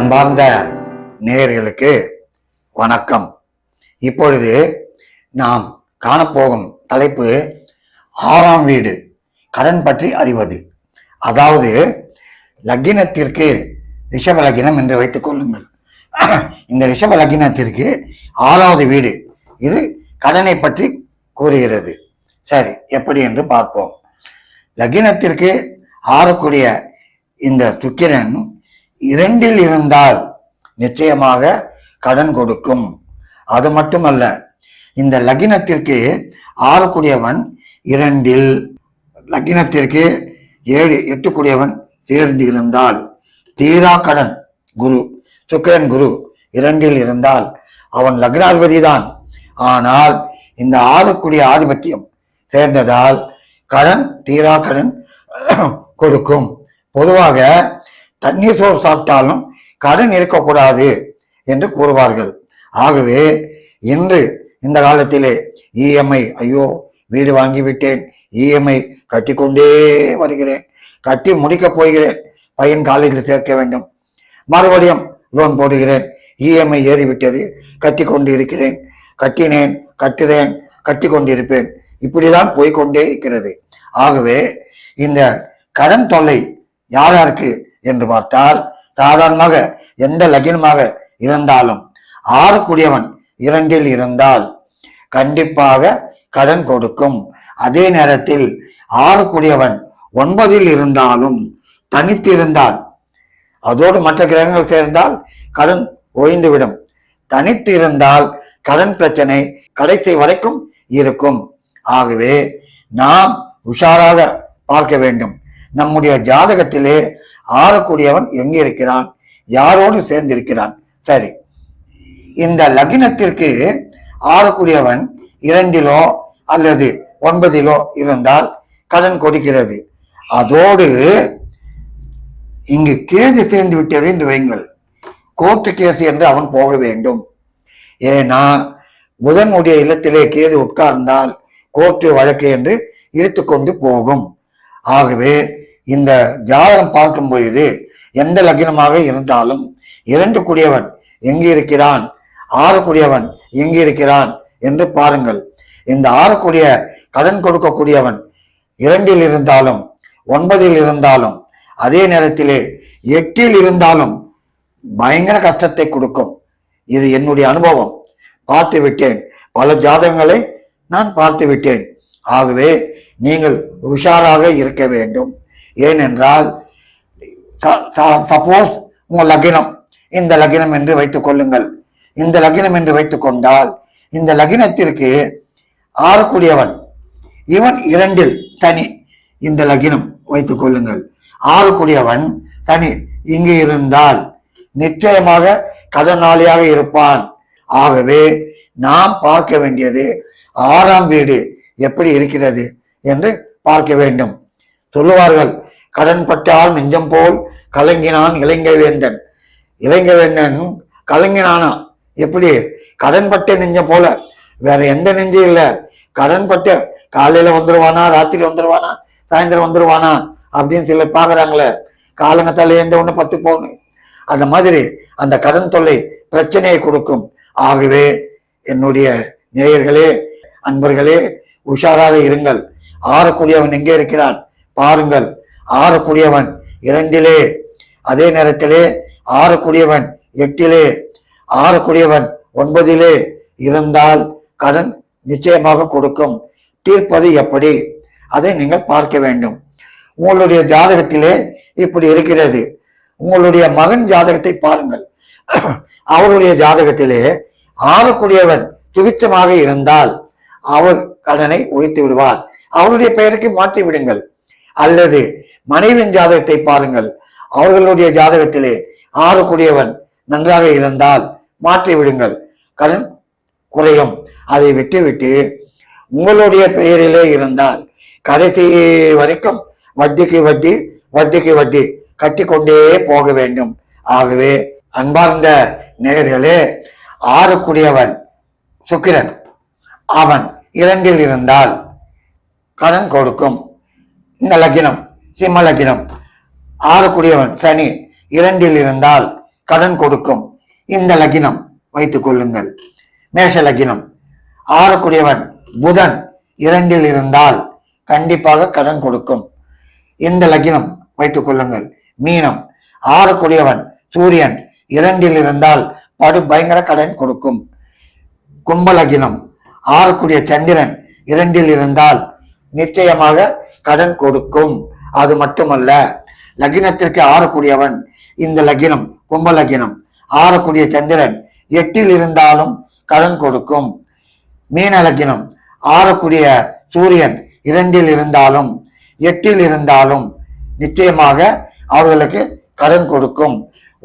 அன்பார்ந்த நேயர்களுக்கு வணக்கம். இப்பொழுது நாம் காணப்போகும் தலைப்பு ஆறாம் வீடு கடன் பற்றி அறிவது. அதாவது லக்கினத்திற்கு ரிஷப லக்கினம் என்று வைத்துக் கொள்ளுங்கள். இந்த ரிஷப லக்கினத்திற்கு ஆறாவது வீடு இது கடனை பற்றி கூறுகிறது. சரி எப்படி என்று பார்ப்போம். லக்கினத்திற்கு ஆறக்கூடிய இந்த சுக்கிரன் இரண்டில் இருந்தால் நிச்சயமாக கடன் கொடுக்கும். அது மட்டுமல்ல இந்த லக்னத்திற்கு ஆறக்கூடியவன் இரண்டில் லக்கினத்திற்கு ஏழு எட்டுக்கூடியவன் சேர்ந்து இருந்தால் தீரா கடன் குரு சுக்கரன் குரு இரண்டில் இருந்தால் அவன் லக்னாதிபதி தான் ஆனால் இந்த ஆறுக்குடிய ஆதிபத்தியம் சேர்ந்ததால் கடன் தீரா கடன் கொடுக்கும். பொதுவாக தண்ணீர் சோறு சாப்பிட்டாலும் கடன் இருக்கக்கூடாது என்று கூறுவார்கள். ஆகவே இன்று இந்த காலத்திலே இஎம்ஐ ஐயோ வீடு வாங்கி விட்டேன் இஎம்ஐ கட்டி கொண்டே வருகிறேன் கட்டி முடிக்கப் போகிறேன் பையன் காலேஜில் சேர்க்க வேண்டும். மறுபடியும் லோன் போடுகிறேன் இஎம்ஐ ஏறிவிட்டது கட்டி கொண்டு இருக்கிறேன் கட்டினேன் கட்டுறேன் கட்டி கொண்டிருப்பேன் இப்படிதான் போய்க்கொண்டே இருக்கிறது. ஆகவே இந்த கடன் தொல்லை யார் யாருக்கு என்று பார்த்தால் சாதாரணமாக எந்த லக்னமாக இருந்தாலும் ஆறக்கூடியவன் இரண்டில் இருந்தால் கண்டிப்பாக கடன் கொடுக்கும். அதே நேரத்தில் ஆறக்கூடியவன் ஒன்பதில் இருந்தாலும் தனித்திருந்தால் அதோடு மற்ற கிரகங்கள் சேர்ந்தால் கடன் ஓய்ந்துவிடும். தனித்து இருந்தால் கடன் பிரச்சனை கடைசி வரைக்கும் இருக்கும். ஆகவே நாம் உஷாராக பார்க்க வேண்டும். நம்முடைய ஜாதகத்திலே ஆறக்கூடியவன் எங்கே இருக்கிறான் யாரோடு சேர்ந்திருக்கிறான்? சரி. இந்த லக்னத்திற்கு ஆறக்கூடியவன் இரண்டிலோ அல்லது ஒன்பதிலோ இருந்தால் கடன் கொடுக்கிறது. அதோடு இங்கு கேது சேர்ந்து விட்டது என்று வைங்கள் கோர்ட்டு கேஸ் என்று அவன் போக வேண்டும். ஏன்னா புதனுடைய இல்லத்திலே கேது உட்கார்ந்தால் கோர்ட்டு வழக்கு என்று இழுத்துக்கொண்டு போகும். ஆகவே இந்த ஜாதகம் பார்க்கும் பொழுது எந்த லக்னமாக இருந்தாலும் இரண்டு கூடியவன் எங்கு இருக்கிறான்? ஆறு கூடியவன் எங்கு இருக்கிறான்? என்று பாருங்கள். இந்த ஆறு கூடிய கடன் கொடுக்கக்கூடியவன் இரண்டில் இருந்தாலும் ஒன்பதில் இருந்தாலும் அதே நேரத்திலே எட்டில் இருந்தாலும் பயங்கர கஷ்டத்தை கொடுக்கும். இது என்னுடைய அனுபவம். பார்த்து விட்டேன். பல ஜாதகங்களை நான் பார்த்து விட்டேன். ஆகவே நீங்கள் உஷாராக இருக்க வேண்டும். ஏனென்றால் சப்போஸ் உங்கள் லக்னம் இந்த லக்னம் என்று வைத்துக் கொள்ளுங்கள். இந்த லக்னம் என்று வைத்துக் கொண்டால் இந்த லக்னத்திற்கு ஆறக்கூடியவன் இவன் இரண்டில் தனி இந்த லக்னம் வைத்துக் கொள்ளுங்கள். ஆறக்கூடியவன் தனி இங்கு இருந்தால் நிச்சயமாக கடனாளியாக இருப்பான். ஆகவே நாம் பார்க்க வேண்டியது ஆறாம் வீடு எப்படி இருக்கிறது என்று பார்க்க வேண்டும். சொல்லுவார்கள் கடன் பட்டால் நெஞ்சம் போல் கலங்கினான் இளைஞ வேந்தன் இளைஞ வேந்தன் கலங்கினானா? எப்படி? கடன் பட்ட நெஞ்சம் போல. வேற எந்த நெஞ்சும் இல்லை. கடன் பட்ட காலையில வந்துருவானா ராத்திரி வந்துருவானா சாயந்தரம் வந்துருவானா? அப்படின்னு சில பாக்குறாங்களே காலங்கத்தால எந்த ஒண்ணு பத்து போகணும் அந்த மாதிரி அந்த கடன் தொல்லை பிரச்சனையை கொடுக்கும். ஆகவே என்னுடைய நேயர்களே அன்பர்களே உஷாராக இருங்கள். ஆறக்கூடியவன் எங்கே இருக்கிறான்? பாருங்கள். ஆறக்கூடியவன் இரண்டிலே. அதே நேரத்திலே ஆறக்கூடியவன் எட்டிலே. ஆறக்கூடியவன் ஒன்பதிலே. இருந்தால் கடன் நிச்சயமாக கொடுக்கும். தீர்ப்பது எப்படி? அதை நீங்கள் பார்க்க வேண்டும். உங்களுடைய ஜாதகத்திலே இப்படி இருக்கிறது. உங்களுடைய மகன் ஜாதகத்தை பாருங்கள். அவருடைய ஜாதகத்திலே ஆறக்கூடியவன் துவிச்சமாக இருந்தால் அவர் கடனை ஒழித்து விடுவார். அவருடைய பெயருக்கு மாற்றி விடுங்கள். அல்லது மனைவியின் ஜாதகத்தை பாருங்கள். அவர்களுடைய ஜாதகத்திலே ஆறக்கூடியவன் நன்றாக இருந்தால் மாற்றி விடுங்கள். கடன் குறையும். அதை விட்டுவிட்டு உங்களுடைய பெயரிலே இருந்தால் கடைசி வரைக்கும் வட்டிக்கு வட்டி வட்டிக்கு வட்டி கட்டி கொண்டே போக வேண்டும். ஆகவே அன்பார்ந்த நேர்களே ஆறுக்குடியவன் சுக்கிரன் அவன் இரண்டில் இருந்தால் கடன் கொடுக்கும். இந்த லக்கினம் சிம்ம லக்கினம். ஆறக்கூடியவன் சனி இரண்டில் இருந்தால் கடன் கொடுக்கும். இந்த லக்கினம் வைத்துக் கொள்ளுங்கள். மேஷ லக்கினம். ஆறக்கூடியவன் புதன் இரண்டில் இருந்தால் கண்டிப்பாக கடன் கொடுக்கும். இந்த லக்கினம் வைத்துக் கொள்ளுங்கள். மீனம். ஆறக்கூடியவன் சூரியன் இரண்டில் இருந்தால் படு பயங்கர கடன் கொடுக்கும். கும்பலகினம் ஆறக்கூடிய சந்திரன் இரண்டில் இருந்தால் நிச்சயமாக கடன் கொடுக்கும். அது மட்டுமல்ல லகினத்திற்கு ஆறக்கூடியவன் இந்த லகினம் கும்பலகினம் ஆறக்கூடிய சந்திரன் எட்டில் இருந்தாலும் கடன் கொடுக்கும். மீன லக்கினம் ஆறக்கூடிய சூரியன் இரண்டில் இருந்தாலும் எட்டில் இருந்தாலும் நிச்சயமாக அவர்களுக்கு கடன் கொடுக்கும்.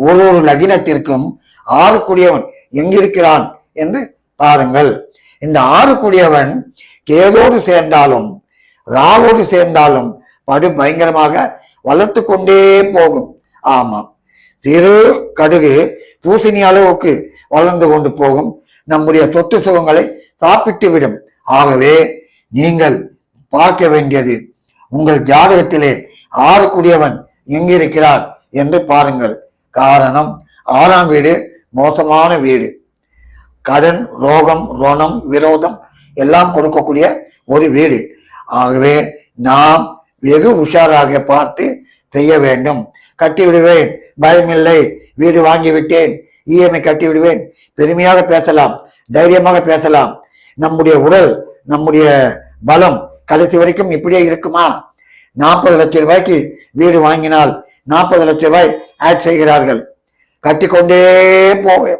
ஒரு ஒரு லகினத்திற்கும் ஆறக்கூடியவன் எங்கிருக்கிறான் என்று பாருங்கள். இந்த ஆறக்கூடியவன் கேதோடு சேர்ந்தாலும் ராவோடு சேர்ந்தாலும் படு பயங்கரமாக வளர்த்து கொண்டே போகும். ஆமாம். சிறு கடுகு பூசணி அளவுக்கு வளர்ந்து கொண்டு போகும். நம்முடைய சொத்து சுகங்களை சாப்பிட்டு விடும். ஆகவே நீங்கள் பார்க்க வேண்டியது உங்கள் ஜாதகத்திலே ஆறக்கூடியவன் எங்கிருக்கிறார் என்று பாருங்கள். காரணம் ஆறாம் வீடு மோசமான வீடு. கடன் ரோகம் ரோணம் விரோதம் எல்லாம் கொடுக்கக்கூடிய ஒரு வீடு. ஆகவே நாம் வெகு உஷாராக பார்த்து செய்ய வேண்டும். கட்டி விடுவேன் பயமில்லை. வீடு வாங்கிவிட்டேன். இஎம்ஐ கட்டி விடுவேன் பெருமையாக பேசலாம். தைரியமாக பேசலாம். நம்முடைய உடல் நம்முடைய பலம் கடைசி வரைக்கும் இப்படியே இருக்குமா? நாற்பது லட்சம் ரூபாய்க்கு வீடு வாங்கினால் நாற்பது லட்சம் ரூபாய் ஆட் செய்கிறார்கள். கட்டிக்கொண்டே போவேன்.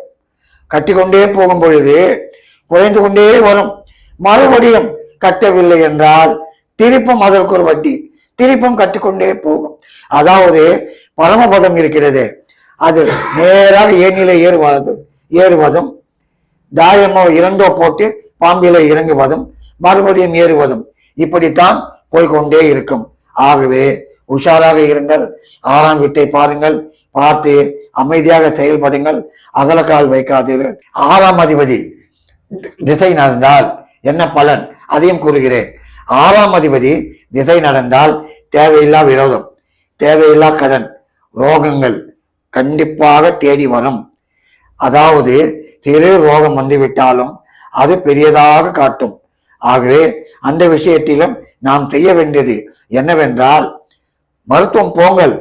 கட்டிக்கொண்டே போகும் பொழுது குறைந்து கொண்டே வரும். மறுபடியும் கட்டவில்லை என்றால் திருப்பும் அதற்கு ஒரு வட்டி. திருப்பும் கட்டிக்கொண்டே போகும். அதாவது பரமபதம் இருக்கிறது. அது நேராக ஏனிலே ஏறுவது. ஏறுவதும் தாயமோ இரண்டோ போட்டு பாம்பில இறங்குவதும் மறுபடியும் ஏறுவதும் இப்படித்தான் போய்க்கொண்டே இருக்கும். ஆகவே உஷாராக இருங்கள். ஆறாம் வீட்டை பாருங்கள். பார்த்து அமைதியாக செயல்படுங்கள். அகலக்கால் வைக்காதீர்கள். ஆறாம் அதிபதி திசை நடந்தால் என்ன பலன்? அதையும் கூறுகிறேன். ஆறாம் அதிபதி திசை நடந்தால் தேவையில்லா விரோதம் தேவையில்லா கடன் ரோகங்கள் கண்டிப்பாக தேடி வரும். அதாவது சிறு ரோகம் வந்துவிட்டாலும் அது பெரியதாக காட்டும். ஆகவே அந்த விஷயத்திலும் நாம் செய்ய வேண்டியது என்னவென்றால் மருத்துவம் போங்கள்.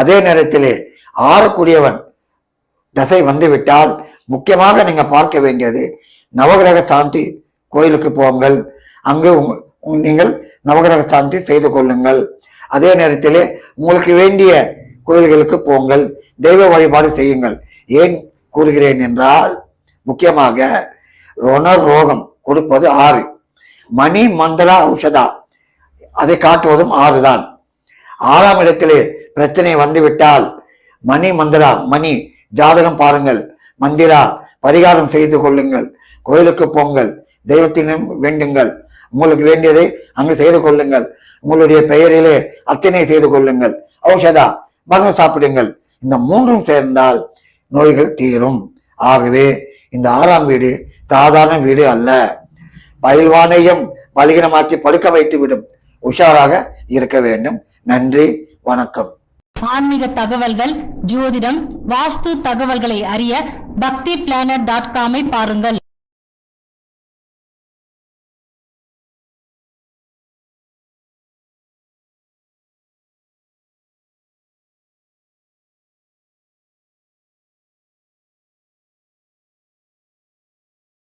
அதே நேரத்திலே ஆறக்கூடியவன் தசை வந்துவிட்டால் முக்கியமாக நீங்க பார்க்க வேண்டியது நவகிரக சாந்தி கோயிலுக்கு போங்கள். அங்கு உங் நீங்கள் நவகிரக சாந்தி செய்து கொள்ளுங்கள். அதே நேரத்திலே உங்களுக்கு வேண்டிய கோயில்களுக்கு போங்கள். தெய்வ வழிபாடு செய்யுங்கள். ஏன் கூறுகிறேன் என்றால் முக்கியமாக ரொணர் ரோகம் கொடுப்பது ஆறு. மணி மந்திரா ஔஷதா. அதை காட்டுவதும் ஆறு தான் ஆறாம் இடத்திலே பிரச்சனை வந்துவிட்டால் மணி மந்திரா மணி ஜாதகம் பாருங்கள். மந்திரா பரிகாரம் செய்து கொள்ளுங்கள். கோயிலுக்கு போங்கள். தெய்வத்தினும் வேண்டுங்கள். உங்களுக்கு வேண்டியதை அங்கு செய்து கொள்ளுங்கள். உங்களுடைய பெயரிலே அத்தனை செய்து கொள்ளுங்கள். ஔஷதா மருந்து சாப்பிடுங்கள். இந்த மூன்றும் சேர்ந்தால் நோய்கள் தீரும். ஆகவே இந்த ஆறாம் வீடு சாதாரண வீடு அல்ல. பயில்வானையும் பலிகனமாக்கி படுக்க வைத்து விடும் உஷாராக இருக்க வேண்டும். நன்றி வணக்கம். ஆன்மீக தகவல்கள் ஜோதிடம் வாஸ்து தகவல்களை அறிய பக்தி பிளானட் டாட் காமை பாருங்கள்.